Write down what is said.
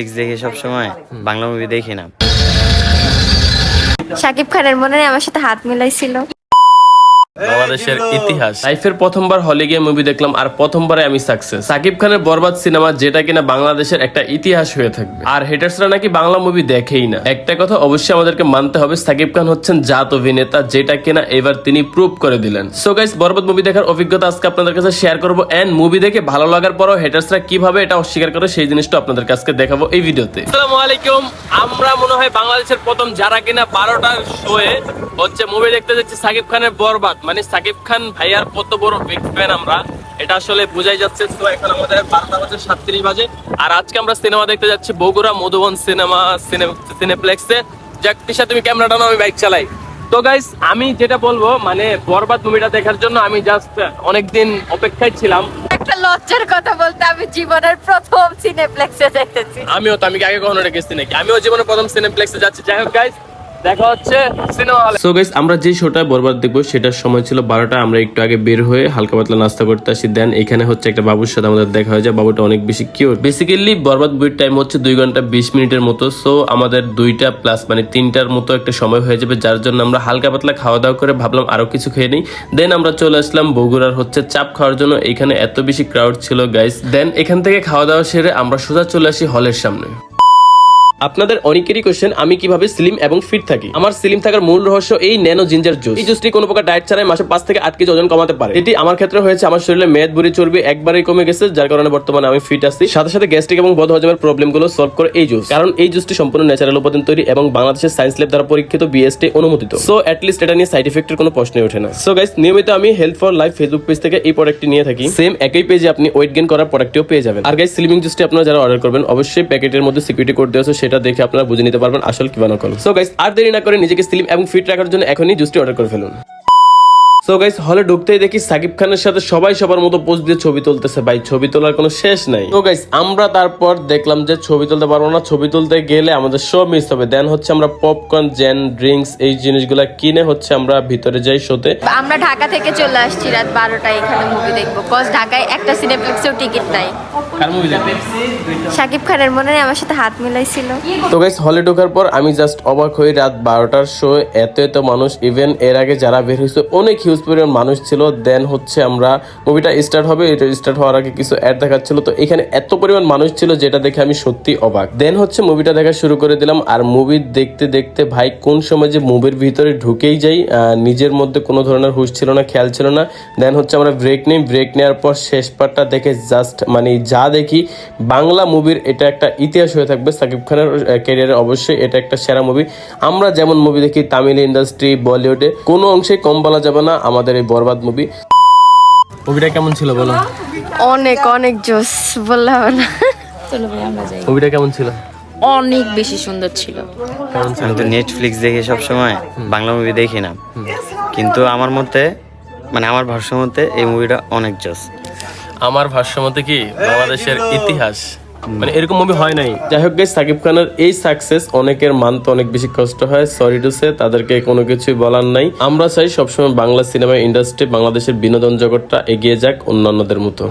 Netflix দেখি সব সময় বাংলা মুভি দেখি না। সাকিব খানের মনে নেই আমার সাথে হাত মিলাইছিল। বাংলাদেশের ইতিহাস। লাইফের প্রথমবার হলে গিয়ে মুভি দেখলাম আর প্রথমবারে আমি সাকসেস সাকিব খানের বরবাদ সিনেমা যেটা কিনা বাংলাদেশের একটা ইতিহাস হয়ে থাকবে। আর হেটার্সরা নাকি বাংলা মুভি দেখেই না। একটা কথা অবশ্যই আমাদেরকে মানতে হবে সাকিব খান হচ্ছেন জাত অভিনেতা যেটা কিনা এবার তিনি প্রুভ করে দিলেন। সো গাইস বরবাদ মুভি দেখার অভিজ্ঞতা আজকে আপনাদের কাছে শেয়ার করব এন্ড মুভি দেখে ভালো লাগার পরও হেটার্সরা কীভাবে এটা অস্বীকার করে সেই জিনিসটা আপনাদের কাছে দেখাবো এই ভিডিওতে আসসালামু আলাইকুম। আমরা মনে হয় বাংলাদেশের প্রথম যারা কিনা বারোটার শোয়ে হচ্ছে মুভি দেখতে যাচ্ছি সাকিব খানের বরবাদ। মানে সাকিব খান ভাইয়ার কত বড় বিগ ফ্যান আমরা। এটা আসলে বোঝাই যাচ্ছে। তো এখন আমাদের বারোটা বাজে সাতত্রিশ বাজে। আর আজকে আমরা সিনেমা দেখতে যাচ্ছি বগুড়া মধুবন সিনেমা সিনেপ্লেক্সে। যাক তিশা তুমি ক্যামেরাটা আমি বাইক চালাই। তো গাইস আমি যেটা বলব মানে বরবাদ মুভিটা দেখার জন্য আমি জাস্ট অনেকদিন অপেক্ষায় ছিলাম। একটা লজ্জার কথা বলতে আমি জীবনের প্রথম সিনেপ্লেক্সে যাইতেছি আমিও তো আমি আগে কখনো রেখেছি নাকি? আমিও জীবনে প্রথম সিনেপ্লেক্সে যাচ্ছি। যাই হোক গাইস বারোটা। আমরা একটু আগে বের হয়ে হালকা পাতলা নাস্তা করতে আসি। দেন হচ্ছে একটা বাবুর সাথে আমাদের দেখা বাবুটা অনেক বেশি বরবাদ টাইম হচ্ছে দুই ঘণ্টা বিশ মিনিটের মতো। সো আমাদের দুইটা প্লাস মানে তিনটার মতো একটা সময় হয়ে যাবে, যার জন্য আমরা হালকা পাতলা খাওয়া দাওয়া করে ভাবলাম আরও কিছু খেয়ে নিই। দেন আমরা চলে আসলাম বগুড়ার হচ্ছে চাপ খাওয়ার জন্য। এখানে এত বেশি ক্রাউড ছিল গাইস দেন এখান থেকে খাওয়া দাওয়া সেরে আমরা সোজা চলে আসি হলের সামনে। আপনাদের অনেকেরই কোয়েশ্চেন আমি কীভাবে স্লিম এবং ফিট থাকি? আমার স্লিম থাকার মূল রহস্য এই ন্যানো জিঞ্জার জুস এই জুসটি কোনো প্রকার ডায়েট ছাড়াই মাসে পাঁচ থেকে আট কেজি ওজন কমাতে পারে। এটি আমার ক্ষেত্রে হয়েছে, আমার শরীরে মেদ, বুড়ি, চর্বি একবারেই কমে গেছে, যার কারণে বর্তমানে আমি ফিট আছি। সাথে সাথে গ্যাস্ট্রিক এবং বদ হজমের প্রবলেমগুলো সলভ করে এই জুস কারণ এই জুসটি সম্পূর্ণ ন্যাচারাল উপাদান তৈরি এবং বাংলাদেশের সায়েন্স ল্যাব দ্বারা পরীক্ষিত বিএসটি অনুমোদিত। সো লিস্ট এটা নিয়ে সাইড ইফেক্টের কোনো প্রশ্নই ওঠে না। সো গাইস নিয়মিত আমি health for life Facebook page থেকে এই প্রোডাক্টটি নিয়ে থাকি। সেম একই পেজে আপনি ওয়েট গেন করার প্রোডাক্টটিও পেয়ে যাবেন। আর গাইস স্লিমিং জুসটি আপনারা যারা অর্ডার করবেন, অবশ্যই প্যাকেটের মধ্যে সিকিউরিটি কোড দেওয়া আছে সেটা দেখে আপনারা বুঝে নিতে পারবেন আসল কি বানাকল সো গাইস আর দেরি না করে নিজেকে স্লিম এবং ফিট রাখার জন্য এখনই জুসটি অর্ডার করে ফেলুন। সো গাইস হলে ঢুকতেই দেখি সাকিব খানের সাথে সবাই সবার মতো পোজ দিয়ে ছবি তুলতেছে। ভাই ছবি তোলার কোনো শেষ নাই। তো গাইস আমরা তারপর দেখলাম যে ছবি তুলতে পারব না। ছবি তুলতে গেলে আমাদের সব মিস হবে। দেন হচ্ছে আমরা পপকর্ন জেন ড্রিঙ্কস এই জিনিসগুলো কিনে হচ্ছে আমরা ভিতরে যাই শোতে আমরা ঢাকা থেকে চলে আসছি রাত বারোটায় এখানে মুভি দেখব। কজ ঢাকায় একটা সিনেপ্লেক্সেও টিকিট নাই। কার মুভি দেখবে? শাকিব খানের মনে আমার সাথে হাত মিলাইছিল। তো গাইস হলে ঢোকার পর আমি জাস্ট অবাক হই রাত বারোটার শো এত এত মানুষ। ইভেন এর আগে যারা বের হয়েছে অনেক হিউজ পরিমাণ মানুষ ছিল দেন হচ্ছে আমরা মুভিটা স্টার্ট হবে, এটা স্টার্ট হওয়ার আগে কিছু অ্যাড দেখাচ্ছিল। তো এখানে এত পরিমাণ মানুষ ছিল যেটা দেখে আমি সত্যি অবাক। দেন হচ্ছে মুভিটা দেখা শুরু করে দিলাম, আর মুভি দেখতে দেখতে ভাই কোন সময় যে মুভির ভিতরে ঢুকেই যাই নিজের মধ্যে কোনো ধরনের হুশ ছিল না, খেয়াল ছিল না। দেন হচ্ছে আমরা ব্রেক নিই ব্রেক নেওয়ার পর শেষ পার্টটা দেখে জাস্ট মানে যা দেখি, বাংলা মুভির এটা একটা ইতিহাস হয়ে থাকবে। সাকিব খানের ক্যারিয়ারে অবশ্যই এটা একটা সেরা মুভি আমরা যেমন মুভি দেখি, তামিল ইন্ডাস্ট্রি বলিউডে কোনো অংশে কম বলা যাবে না। আমাদের এই বরবাদ মুভি মুভিটা কেমন ছিল বলো? অনেক অনেক জোস বললে হবে না। চলো ভাই আমরা যাই মুভিটা কেমন ছিল? অনেক বেশি সুন্দর ছিল। ছিল? আমি তো নেটফ্লিক্স দেখি সব সময় বাংলা মুভি দেখি না। কিন্তু আমার মতে মানে আমার ভাষ্য মতে এই মুভিটা অনেক জোস। আমার ভাষ্য মতে কি বাংলাদেশের ইতিহাস মানে এরকম মুভি হয় নাই। যাই হোক গাইস সাকিব খানের এই সাকসেস অনেকের মানতে অনেক বেশি কষ্ট হয়। সরি টু সে তাদেরকে কোনো কিছুই বলার নাই। আমরা চাই সবসময় বাংলা সিনেমা ইন্ডাস্ট্রি বাংলাদেশের বিনোদন জগৎটা এগিয়ে যাক অন্যান্যদের মতো।